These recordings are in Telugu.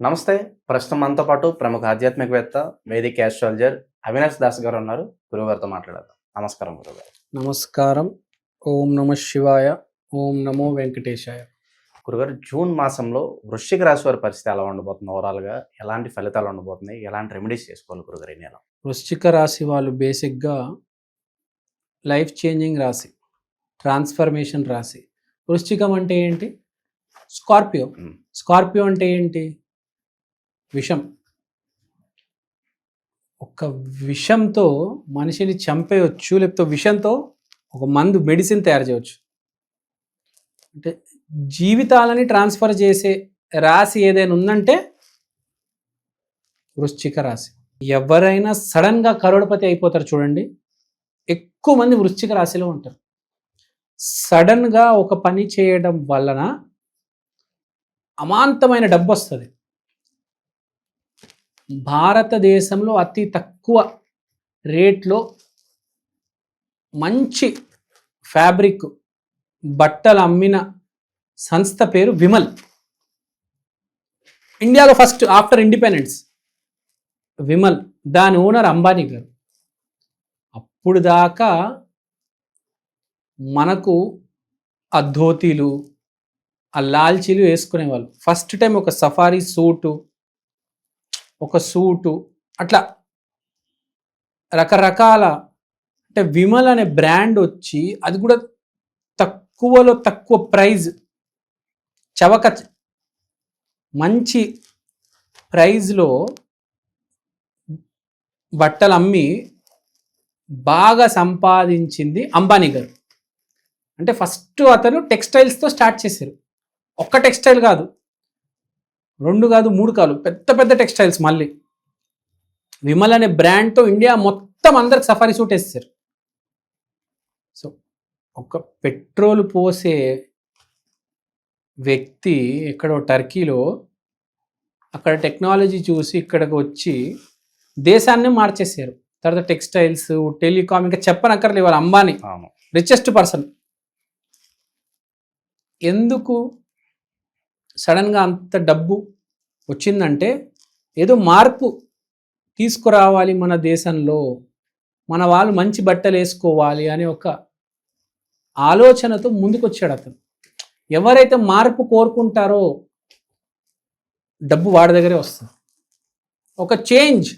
నమస్తే. ప్రస్తుతం మనతో పాటు ప్రముఖ ఆధ్యాత్మికవేత్త వేదిక ఆస్ట్రాలజర్ అవినాష్ దాస్ గారు ఉన్నారు. గురుగారితో మాట్లాడదాం. నమస్కారం గురుగారు నమస్కారం. ఓం నమ శివాయ ఓం నమో వెంకటేశాయ. గురుగారు జూన్ మాసంలో వృశ్చిక రాశి వారి పరిస్థితి ఎలా ఉండబోతుంది? ఓవరాల్గా ఎలాంటి ఫలితాలు ఉండబోతున్నాయి? ఎలాంటి రెమెడీస్ చేసుకోవాలి గురుగారు ఈ నెల? వృశ్చిక రాశి వాళ్ళు బేసిక్గా లైఫ్ చేంజింగ్ రాశి ట్రాన్స్ఫర్మేషన్ రాశి. వృశ్చికం అంటే ఏంటి? స్కార్పియో. స్కార్పియో అంటే ఏంటి? విషం. ఒక విషంతో మనిషిని చంపేయచ్చు లేకపోతే విషంతో ఒక మందు మెడిసిన్ తయారు చేయవచ్చు అంటే జీవితాలని ట్రాన్స్ఫర్ చేసే రాశి ఏదైనా ఉందంటే వృశ్చిక రాశి. ఎవరైనా సడన్గా కరోడపతి అయిపోతారు చూడండి ఎక్కువ మంది వృశ్చిక రాశిలో ఉంటారు. సడన్గా ఒక పని చేయడం వలన అమాంతమైన డబ్బు వస్తుంది. భారతదేశంలో అతి తక్కువ రేట్లో మంచి ఫ్యాబ్రిక్ బట్టలు అమ్మిన సంస్థ పేరు విమల్. ఇండియాలో ఫస్ట్ ఆఫ్టర్ ఇండిపెండెన్స్. విమల్ దాని ఓనర్ అంబానీ గారు. అప్పుడు దాకా మనకు ఆ ధోతీలు ఆ లాల్చీలు వేసుకునేవాళ్ళు. ఫస్ట్ టైం ఒక సఫారీ సూటు ఒక సూటు అట్లా. రకరకాల అంటే విమల్ అనే బ్రాండ్ వచ్చి అది కూడా తక్కువలో తక్కువ ప్రైజ్. చవక మంచి ప్రైజ్లో బట్టలు అమ్మి బాగా సంపాదించింది అంబానీ గారు. అంటే ఫస్ట్ అతను టెక్స్టైల్స్తో స్టార్ట్ చేశారు. ఒక్క టెక్స్టైల్ కాదు. రెండు కాదు మూడు కాదు. పెద్ద పెద్ద టెక్స్టైల్స్ మళ్ళీ. విమల్ అనే బ్రాండ్తో ఇండియా మొత్తం అందరికి సఫారీ సూట్ వేస్తారు. సో ఒక పెట్రోల్ పోసే వ్యక్తి ఎక్కడో టర్కీలో అక్కడ టెక్నాలజీ చూసి ఇక్కడికి వచ్చి దేశాన్ని మార్చేసారు తర్వాత టెక్స్టైల్స్ టెలికామ్ ఇంకా చెప్పనక్కర్లేదు వాళ్ళ అంబానీ. రిచెస్ట్ పర్సన్ ఎందుకు సడన్గా అంత డబ్బు వచ్చిందంటే ఏదో మార్పు తీసుకురావాలి మన దేశంలో. మన వాళ్ళు మంచి బట్టలు వేసుకోవాలి అనే ఒక ఆలోచనతో ముందుకొచ్చాడు అతను. ఎవరైతే మార్పు కోరుకుంటారో డబ్బు వాడి దగ్గరే వస్తుంది. ఒక చేంజ్.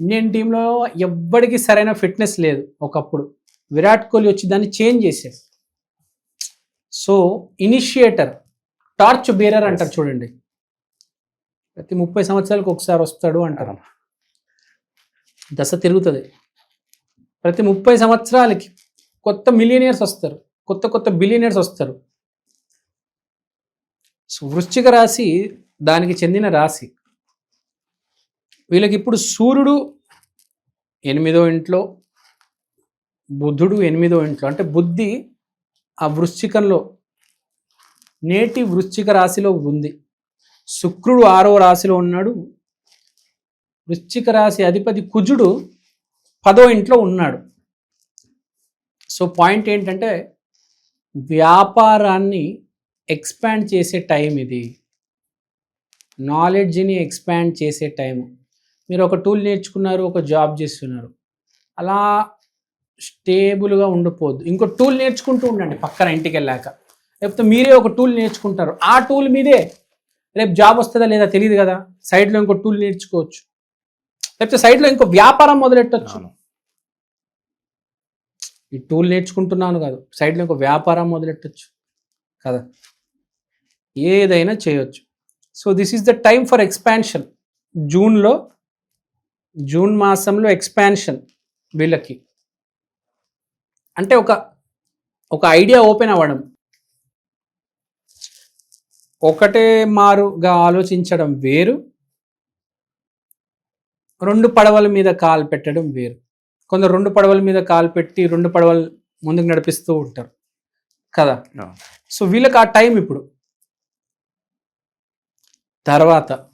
ఇండియన్ టీంలో ఎవ్వడికి సరైన ఫిట్నెస్ లేదు ఒకప్పుడు. విరాట్ కోహ్లీ వచ్చి దాన్ని చేంజ్ చేశాడు. సో ఇనిషియేటర్ టార్చ్ బేరర్ అంటారు చూడండి. ప్రతి ముప్పై సంవత్సరాలకు ఒకసారి వస్తాడు అంటారు. దశ తిరుగుతుంది. ప్రతి ముప్పై సంవత్సరాలకి కొత్త మిలియనియర్స్ వస్తారు. కొత్త కొత్త బిలియనియర్స్ వస్తారు. వృశ్చిక రాశి దానికి చెందిన రాశి. వీళ్ళకి ఇప్పుడు సూర్యుడు ఎనిమిదో ఇంట్లో బుధుడు ఎనిమిదో ఇంట్లో. అంటే బుద్ధి ఆ వృశ్చికంలో నేటి వృశ్చిక రాశిలో ఉంది. శుక్రుడు ఆరో రాశిలో ఉన్నాడు. వృశ్చిక రాశి అధిపతి కుజుడు పదో ఇంట్లో ఉన్నాడు. సో పాయింట్ ఏంటంటే వ్యాపారాన్ని ఎక్స్పాండ్ చేసే టైం ఇది. నాలెడ్జ్ని ఎక్స్పాండ్ చేసే టైం. మీరు ఒక టూల్ నేర్చుకున్నారు ఒక జాబ్ చేస్తున్నారు. అలా స్టేబుల్గా ఉండిపోద్దు. ఇంకో టూల్ నేర్చుకుంటూ ఉండండి పక్కన ఇంటికి వెళ్ళాక లేకపోతే మీరే ఒక టూల్ నేర్చుకుంటారు. ఆ టూల్ మీదే రేపు జాబ్ వస్తుందా లేదా తెలియదు కదా? సైడ్లో ఇంకో టూల్ నేర్చుకోవచ్చు. లేకపోతే సైడ్లో ఇంకో వ్యాపారం మొదలెట్టచ్చు. ఈ టూల్ నేర్చుకుంటున్నాను కాదు. సైడ్లో ఇంకో వ్యాపారం మొదలెట్టచ్చు. కదా? ఏదైనా చేయొచ్చు. So this is the time for expansion జూన్లో జూన్ మాసంలో ఎక్స్పాన్షన్ వీళ్ళకి. అంటే ఒక ఒక ఐడియా ఓపెన్ అవ్వడం. ఒకటే మారుగా ఆలోచించడం వేరు. రెండు పడవల మీద కాలు పెట్టడం వేరు. కొందరు రెండు పడవల మీద కాలు పెట్టి రెండు పడవలు ముందుకు నడిపిస్తూ ఉంటారు. కదా. సో వీళ్ళకి ఆ టైం ఇప్పుడు. తర్వాత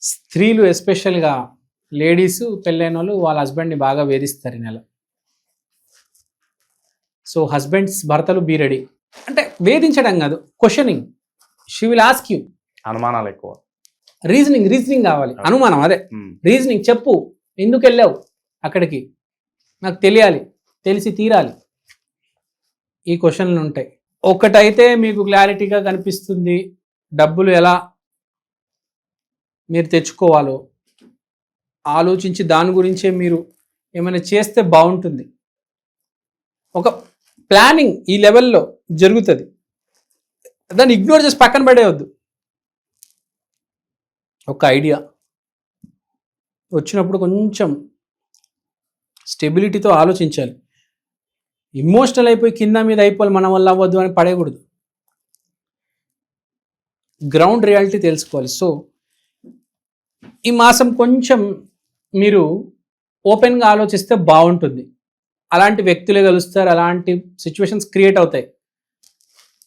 స్త్రీలు ఎస్పెషల్గా లేడీస్ పెళ్ళైన వాళ్ళు వాళ్ళ హస్బెండ్ని బాగా వేధిస్తారు ఈ నెల. సో హస్బెండ్స్ భర్తలు బీ రెడీ. అంటే వేధించడం కాదు questioning she will ask you అనుమానాలు ఎక్కువ. రీజనింగ్ రీజనింగ్ కావాలి. అనుమానం అదే. రీజనింగ్ చెప్పు. ఎందుకు వెళ్ళావు అక్కడికి? నాకు తెలియాలి తెలిసి తీరాలి. ఈ క్వశ్చన్లు ఉంటాయి. ఒకటైతే మీకు క్లారిటీగా కనిపిస్తుంది డబ్బులు ఎలా మీరు తెచ్చుకోవాలో. ఆలోచించి దాని గురించే మీరు ఏమైనా చేస్తే బాగుంటుంది. ఒక ప్లానింగ్ ఈ లెవెల్లో జరుగుతుంది. దాన్ని ఇగ్నోర్ చేసి పక్కన పడేయవద్దు ఒక ఐడియా. వచ్చినప్పుడు కొంచెం స్టెబిలిటీతో ఆలోచించాలి. ఇమోషనల్ అయిపోయి కింద మీద అయిపోవాలి మన వల్ల అవ్వద్దు అని పడేయకూడదు. గ్రౌండ్ రియాలిటీ తెలుసుకోవాలి. సో ఈ మాసం కొంచెం మీరు ఓపెన్గా ఆలోచిస్తే బాగుంటుంది. అలాంటి వ్యక్తులే కలుస్తారు అలాంటి సిచ్యువేషన్స్ క్రియేట్ అవుతాయి.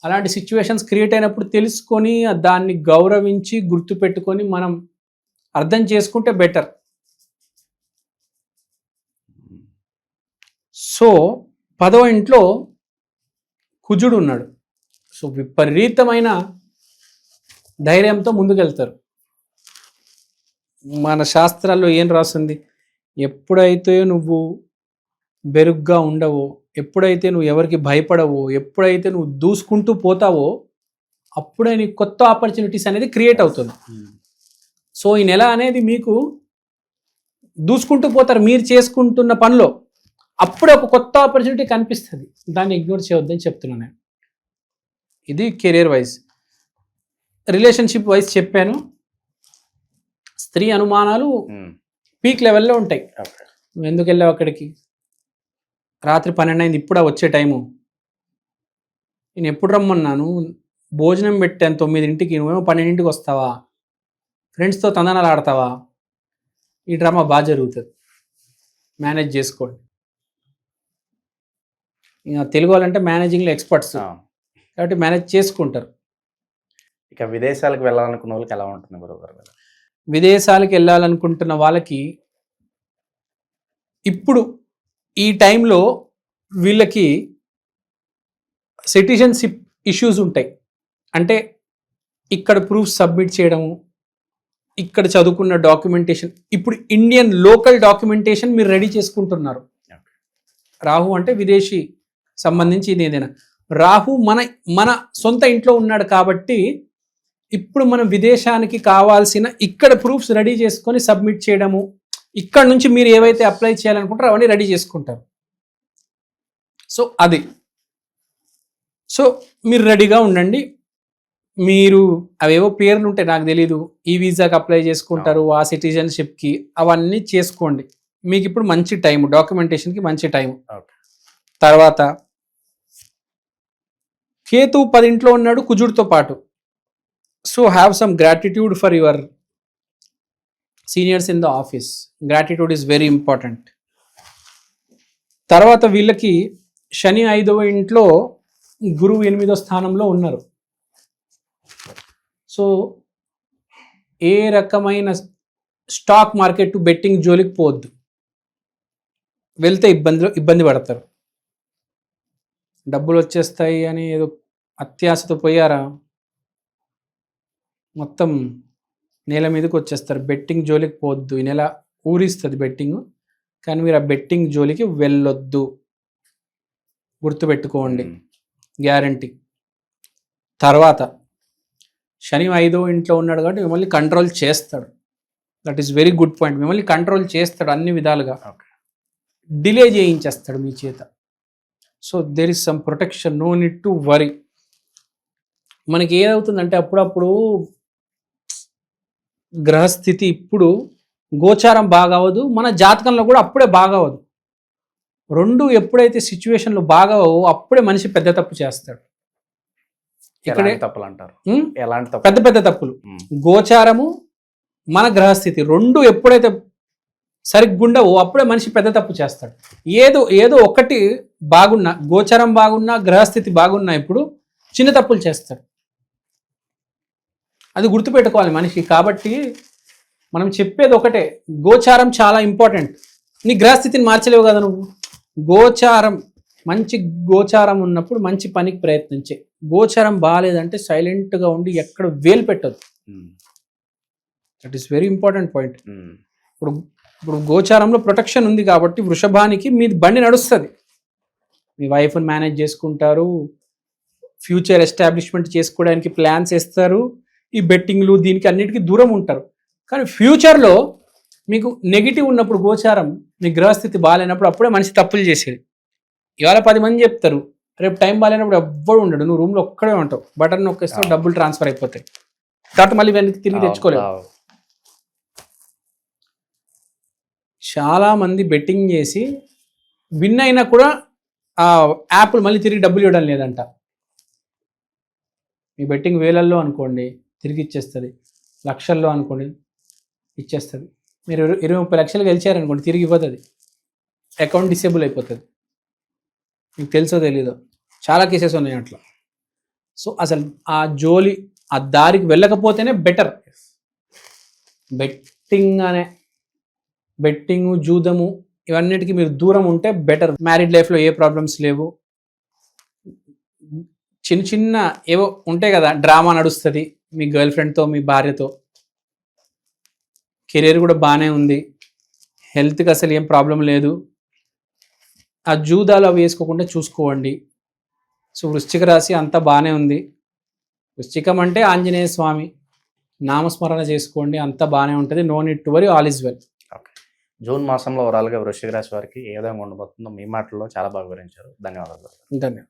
అలాంటి సిచ్యువేషన్స్ క్రియేట్ అయినప్పుడు తెలుసుకొని దాన్ని గౌరవించి గుర్తుపెట్టుకొని మనం అర్థం చేసుకుంటే బెటర్ సో పదవ ఇంట్లో కుజుడు ఉన్నాడు. సో విపరీతమైన ధైర్యంతో ముందుకెళ్తారు. మన శాస్త్రాల్లో ఏం రాస్తుంది ఎప్పుడైతే నువ్వు బెరుగ్గా ఉండవో. ఎప్పుడైతే నువ్వు ఎవరికి భయపడవో ఎప్పుడైతే నువ్వు దూసుకుంటూ పోతావో అప్పుడే నీకు కొత్త ఆపర్చునిటీస్ అనేది క్రియేట్ అవుతుంది. ఉమ్, సో ఈ నెల అనేది మీకు దూసుకుంటూ పోతారు మీరు చేసుకుంటున్న పనిలో. అప్పుడే ఒక కొత్త ఆపర్చునిటీ కనిపిస్తుంది. దాన్ని ఇగ్నోర్ చేయొద్దని చెప్తున్నాను నేను. ఇది కెరీర్ వైజ్ రిలేషన్షిప్ వైజ్ చెప్పాను. స్త్రీ అనుమానాలు పీక్ లెవెల్లో ఉంటాయి. ఎందుకు వెళ్ళావు అక్కడికి? రాత్రి పన్నెండు అయింది ఇప్పుడా వచ్చే టైము. నేను ఎప్పుడు రమ్మన్నాను? భోజనం పెట్టాను తొమ్మిదింటికి నువ్వేమో పన్నెండింటికి వస్తావా? ఫ్రెండ్స్తో తందనాలు ఆడతావా? ఈ డ్రామా బాగా జరుగుతుంది. మేనేజ్ చేసుకోండి. ఇక తెలుగు వాళ్ళంటే మేనేజింగ్లో ఎక్స్పర్ట్స్. కాబట్టి మేనేజ్ చేసుకుంటారు. ఇక విదేశాలకు వెళ్ళాలనుకున్న వాళ్ళకి ఎలా ఉంటుంది గురువు గారు విదేశాలకు వెళ్ళాలనుకుంటున్న వాళ్ళకి ఇప్పుడు ఈ టైంలో వీళ్ళకి సిటిజన్షిప్ ఇష్యూస్ ఉంటాయి. అంటే ఇక్కడ ప్రూఫ్ సబ్మిట్ చేయడము ఇక్కడ చదువుకున్న డాక్యుమెంటేషన్ ఇప్పుడు ఇండియన్ లోకల్ డాక్యుమెంటేషన్ మీరు రెడీ చేసుకుంటున్నారు. రాహు అంటే విదేశీ సంబంధించి ఇది ఏదైనా. రాహు మన మన సొంత ఇంట్లో ఉన్నాడు కాబట్టి ఇప్పుడు మనం విదేశానికి కావాల్సిన ఇక్కడ ప్రూఫ్స్ రెడీ చేసుకొని సబ్మిట్ చేయడము ఇక్కడ నుంచి మీరు ఏవైతే అప్లై చేయాలనుకుంటారో అవన్నీ రెడీ చేసుకుంటారు. సో అది. సో మీరు రెడీగా ఉండండి. మీరు అవేవో పేర్లు ఉంటాయి నాకు తెలీదు. ఈ వీసాకి అప్లై చేసుకుంటారు ఆ సిటిజన్షిప్కి అవన్నీ చేసుకోండి. మీకు ఇప్పుడు మంచి టైం డాక్యుమెంటేషన్కి మంచి టైం. తర్వాత కేతు పదింట్లో ఉన్నాడు కుజుడితో పాటు. So have some gratitude for your seniors in the office. Gratitude is very important తర్వాత వీళ్ళకి శని ఐదవ ఇంట్లో గురువు ఎనిమిదో స్థానంలో ఉన్నారు. సో ఏ రకమైన స్టాక్ మార్కెట్ బెట్టింగ్ జోలికి పోవద్దు. వెళ్తే ఇబ్బందిలో ఇబ్బంది పడతారు. డబ్బులు వచ్చేస్తాయి అని ఏదో అత్యాశతో పోయారా? మొత్తం నేల మీదకి వచ్చేస్తారు. బెట్టింగ్ జోలికి పోవద్దు. ఈ నెల ఊరిస్తుంది బెట్టింగ్. కానీ మీరు ఆ బెట్టింగ్ జోలికి వెళ్ళొద్దు. గుర్తుపెట్టుకోండి. గ్యారంటీ. తర్వాత శని ఐదో ఇంట్లో ఉన్నాడు కాబట్టి మిమ్మల్ని కంట్రోల్ చేస్తాడు. That is very good point మిమ్మల్ని కంట్రోల్ చేస్తాడు అన్ని విధాలుగా. డిలే చేయించేస్తాడు మీ చేత. So there is some protection no need to worry మనకి ఏదవుతుందంటే అప్పుడప్పుడు గ్రహస్థితి ఇప్పుడు గోచారం బాగా అవ్వదు మన జాతకంలో కూడా అప్పుడే బాగా అవ్వదు రెండు ఎప్పుడైతే సిచ్యువేషన్లు బాగా అవ్వవో అప్పుడే మనిషి పెద్ద తప్పు చేస్తాడు. ఇక్కడే తప్పులు అంటారు? ఎలాంటి తప్పు పెద్ద పెద్ద తప్పులు. గోచారము మన గ్రహస్థితి రెండు ఎప్పుడైతే సరిగ్గుండవో అప్పుడే మనిషి పెద్ద తప్పు చేస్తాడు. ఏదో ఏదో ఒకటి బాగున్నా గోచారం బాగున్నా గ్రహస్థితి బాగున్నా ఇప్పుడు చిన్న తప్పులు చేస్తాడు. అది గుర్తుపెట్టుకోవాలి మనిషి కాబట్టి మనం చెప్పేది ఒకటే గోచారం చాలా ఇంపార్టెంట్. నీ గ్రహస్థితిని మార్చలేవు కదా నువ్వు? గోచారం మంచి గోచారం ఉన్నప్పుడు మంచి పనికి ప్రయత్నించే. గోచారం బాగాలేదంటే సైలెంట్గా ఉండి ఎక్కడ వేలు పెట్టదు that is very important point ఇప్పుడు ఇప్పుడు గోచారంలో ప్రొటెక్షన్ ఉంది కాబట్టి వృషభానికి మీ బండి నడుస్తుంది. మీ వైఫ్ని మేనేజ్ చేసుకుంటారు. ఫ్యూచర్ ఎస్టాబ్లిష్మెంట్ చేసుకోవడానికి ప్లాన్స్ వేస్తారు. ఈ బెట్టింగ్లు దీనికి అన్నిటికీ దూరం ఉంటారు. కానీ ఫ్యూచర్లో మీకు నెగిటివ్ ఉన్నప్పుడు గోచారం మీ గ్రహస్థితి బాగాలేనప్పుడు అప్పుడే మనిషి తప్పులు చేసేది. ఇవాళ పది మంది చెప్తారు రేపు టైం బాగాలేనప్పుడు ఎవ్వడు ఉండడు నువ్వు రూమ్లో ఒక్కడే ఉంటావు బటన్ నొక్కేస్తావు డబ్బులు ట్రాన్స్ఫర్ అయిపోతాయి. తర్వాత మళ్ళీ వెనక్కి తిరిగి తెచ్చుకోలేవు. అవు, చాలా మంది బెట్టింగ్ చేసి విన్ అయినా కూడా ఆ యాప్లు మళ్ళీ తిరిగి డబ్బులు ఇవ్వడం లేదంట. మీ బెట్టింగ్ వేలల్లో అనుకోండి తిరిగి ఇచ్చేస్తుంది లక్షల్లో అనుకోండి ఇచ్చేస్తుంది. మీరు ఇరవై ముప్పై లక్షలు గెలిచారనుకోండి తిరిగి ఇవ్వదు అకౌంట్ డిసేబుల్ అయిపోతుంది. మీకు తెలుసో తెలీదో? చాలా కేసెస్ ఉన్నాయి అట్లా. సో అసలు ఆ జోలి ఆ దారికి వెళ్ళకపోతేనే బెటర్. బెట్టింగ్ అనే బెట్టింగ్ జూదము ఇవన్నిటికీ మీరు దూరం ఉంటే బెటర్. మ్యారీడ్ లైఫ్లో ఏ ప్రాబ్లమ్స్ లేవు. చిన్న చిన్న ఏవో ఉంటాయి కదా డ్రామా నడుస్తుంది. మీ గర్ల్ ఫ్రెండ్తో మీ భార్యతో. కెరీర్ కూడా బాగానే ఉంది. హెల్త్కి అసలు ఏం ప్రాబ్లం లేదు. ఆ జూదాలు అవి వేసుకోకుండా చూసుకోండి. సో వృశ్చిక రాశి అంతా బాగానే ఉంది. వృశ్చికం అంటే ఆంజనేయ స్వామి. నామస్మరణ చేసుకోండి అంతా బాగానే ఉంటుంది. No need to worry all is well okay June మాసంలో ఓవరాల్గా వృశ్చిక రాశి వారికి ఏ విధంగా ఉండబోతుందో మీ మాటల్లో చాలా బాగా వివరించారు. ధన్యవాదాలు. ధన్యవాదాలు.